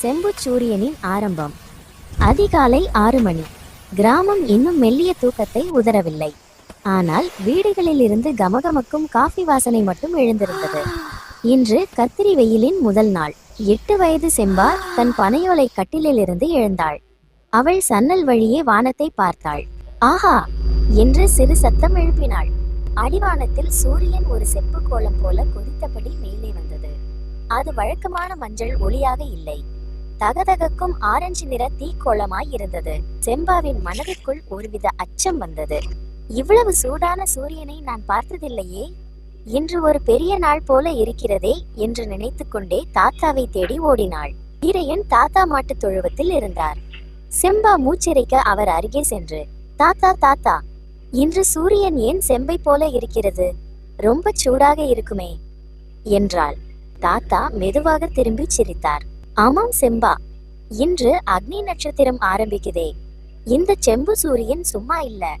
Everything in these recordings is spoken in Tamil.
செம்பு சூரியனின் ஆரம்பம். அதிகாலை ஆறு மணி. கிராமம் இன்னும் மெல்லிய தூக்கத்தை உதறவில்லை. ஆனால் வீடுகளில் இருந்து கமகமக்கும் காஃபி வாசனை மட்டும் எழுந்திருந்தது. இன்று கத்திரி வெயிலின் முதல் நாள். எட்டு வயது செம்பா தன் பனையோலை கட்டிலிலிருந்து எழுந்தாள். அவள் சன்னல் வழியே வானத்தை பார்த்தாள். ஆஹா! என்று சிறு சத்தம் எழுப்பினாள். அடிவானத்தில் சூரியன் ஒரு செப்பு கோலம் போல கொதித்தபடி மேலே வந்தது. அது வழக்கமான மஞ்சள் ஒளியாக இல்லை. தகதகக்கும் ஆரஞ்சு நிற தீக்கோளமாய் இருந்தது. செம்பாவின் மனதிற்குள் ஒருவித அச்சம் வந்தது. இவ்வளவு சூடான சூரியனை நான் பார்த்ததில்லையே. இன்று ஒரு பெரிய நாள் போல இருக்கிறதே என்று நினைத்துக்கொண்டே தாத்தாவை தேடி ஓடினாள். வீரையன் தாத்தா மாட்டுத் தொழுவத்தில் இருந்தார். செம்பா மூச்சிறைக்க அவர் அருகே சென்று தாத்தா தாத்தா இன்று சூரியன் ஏன் செம்பை போல இருக்கிறது? ரொம்ப சூடாக இருக்குமே என்றாள். தாத்தா மெதுவாக திரும்பி சிரித்தார். ஆமாம் செம்பா. இன்று அக்னி நட்சத்திரம் ஆரம்பிக்குதே. இந்த செம்பு சூரியன் சும்மா இல்ல.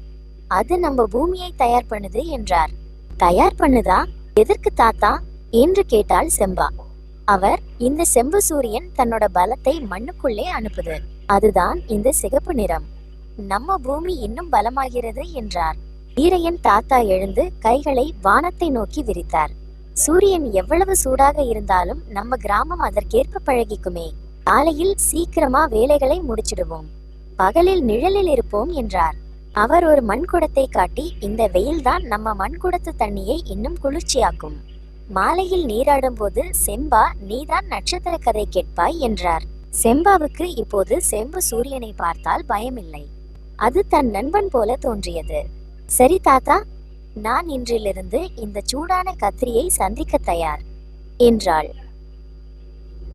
அது நம்ம பூமியை தயார் பண்ணுது என்றார். தயார் பண்ணுதா? எதற்கு தாத்தா? என்று கேட்டாள் செம்பா. அவர் இந்த செம்பு சூரியன் தன்னோட பலத்தை மண்ணுக்குள்ளே அனுப்புது. அதுதான் இந்த சிகப்பு நிறம். நம்ம பூமி இன்னும் பலமாகிறது என்றார். வீரையன் தாத்தா எழுந்து கைகளை வானத்தை நோக்கி விரித்தார். சூரியன் எவ்வளவு சூடாக இருந்தாலும் நம்ம கிராமம் அதற்கேற்ப பழகிக்குமே. காலையில் சீக்கிரமா வேலைகளை முடிச்சிடுவோம். பகலில் நிழலில் இருப்போம் என்றார். அவர் ஒரு மண்குடத்தை காட்டி இந்த வெயில்தான் நம்ம மண்குடத்து தண்ணியை இன்னும் குளிர்ச்சியாக்கும். மாலையில் நீராடும் போது செம்பா நீதான் நட்சத்திர கதை கேட்பாய் என்றார். செம்பாவுக்கு இப்போது செம்பு சூரியனை பார்த்தால் பயமில்லை. அது தன் நண்பன் போல தோன்றியது. சரி தாத்தா நான் இன்றிலிருந்து இந்த சூடான கத்திரியை சந்திக்க தயார் என்றாள்.